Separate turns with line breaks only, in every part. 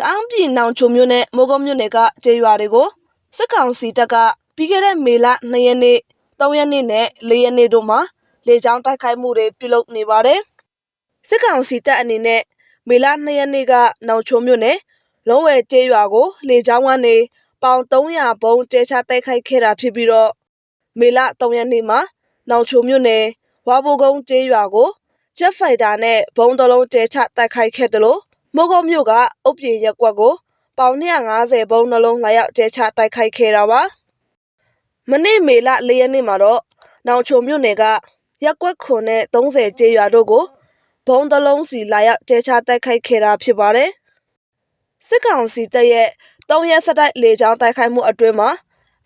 တအောင်းပြည်နောင်ချုံမြို့နယ်မိုးကုတ်မြို့နယ်ကကျေးရွာတွေကိုစစ်ကောင်စီတပ်ကပြီးခဲ့တဲ့မေလ2ရက်နေ့3ရက်နေ့နဲ့4ရက်နေ့တို့မှာလေကြောင်းတိုက်ခိုက်မှုတွေပြုလုပ်နေပါတယ်စစ်ကောင်စီတပ်အနေနဲ့မေလ2ရက်နေ့ကနောင်ချုံမြို့နယ်လုံးဝဲကျေးရွာကို လေကြောင်းကနေပေါင်300ဘုံကျဲချတိုက်ခိုက်ခဲ့တာဖြစ်ပြီးတော့မေလ3ရက်နေ့မှာနောင်ချုံမြို့နယ်ဝါဘိုကုန်းကျေးရွာကိုဂျက်ဖိုက်တာနဲ့ဘုံတလုံးကျဲချတိုက်ခိုက်ခဲ့တယ်လို့ မိုးကုတ်မြို့ကအုတ်ပြေရက်ကွက်ကိုပေါင်250ဘုံနှလုံးလာရောက်ကျဲချတိုက်ခိုက်ခဲ့တာပါမနေ့မေလ၄ရက်နေ့မှာတော့နောင်ချုံမြို့နယ်ကရက်ကွက်ခွန်နဲ့30ကျေးရွာတို့ကိုဘုံတစ်လုံးစီလာရောက်ကျဲချတိုက်ခိုက်ခဲ့တာဖြစ်ပါတယ်စစ်ကောင်စီတပ်ရဲ့3ရက်စတိုက်လေကြောင်းတိုက်ခိုက်မှုအတွင်းမှာ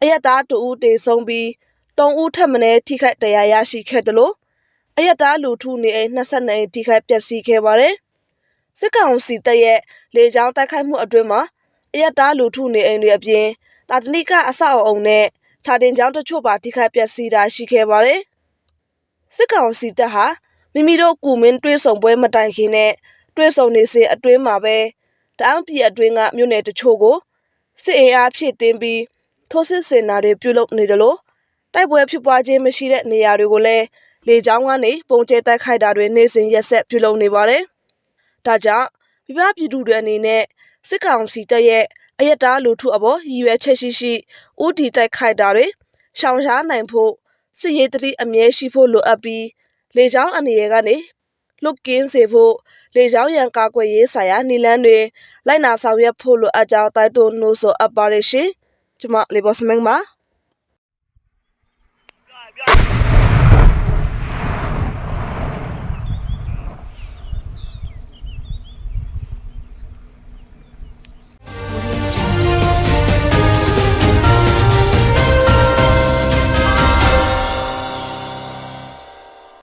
အရက်သား2ဦးတေဆုံးပြီး3ဦးထပ်မံထိခိုက်ဒဏ်ရာရရှိခဲ့တယ်လို့အရက်သားလူထုနေအိမ်22အိမ်ထိခိုက်ပျက်စီးခဲ့ပါတယ် စစ်ကောင်စီတပ်ရဲ့လေကြောင်းတိုက်ခိုက်မှုအတွင်းမှာအရတားလူထုနေအိမ်တွေအပြင်တာတနိကအဆောက်အအုံနဲ့ခြာတင်ကျောင်းတချို့ပါထိခိုက်ပျက်စီးတာရှိခဲ့ပါတယ်။စစ်ကောင်စီတပ်ဟာမိမိတို့ကုမင်းတွေးဆောင်ပွဲမတိုင်ခင်နဲ့တွေးဆောင်နေစဉ်အတွင်းမှာပဲတအောင်းပြည်အတွင်းကမြို့နယ်တချို့ကိုစစ်အင်အားဖြည့်တင်းပြီးထိုးစစ်ဆင်တာတွေပြုလုပ်နေတယ်လို့တိုက်ပွဲဖြစ်ပွားခြင်းမရှိတဲ့နေရာတွေကိုလည်းလေကြောင်းကနေပုံကျဲတိုက်ခိုက်တာတွေနေ့စဉ်ရက်ဆက်ပြုလုပ်နေပါတယ်။ ဒါကြောင့်ပြပပြည်သူတွေအနေနဲ့စစ်ကောင်စီတပ်ရဲ့အယက်တားလူထုအပေါ်ရည်ရွယ်ချက်ရှိရှိဥတီတိုက်ခိုက်တာတွေရှောင်ရှားနိုင်ဖို့စစ်ရေးတတိအမြဲရှိဖို့လိုအပ်ပြီးလေကြောင်းအနေရကနေလွတ်ကင်းစေဖို့လေကြောင်းရန်ကာကွယ်ရေးဆိုင်ရာနီလန်းတွေလိုက်နာဆောင်ရွက်ဖို့လိုအပ်ကြောင်းတိုက်တွန်းနှိုးဆော်အပ်ပါတယ်ရှင်ကျွန်မလေဘော့စမင်းပါ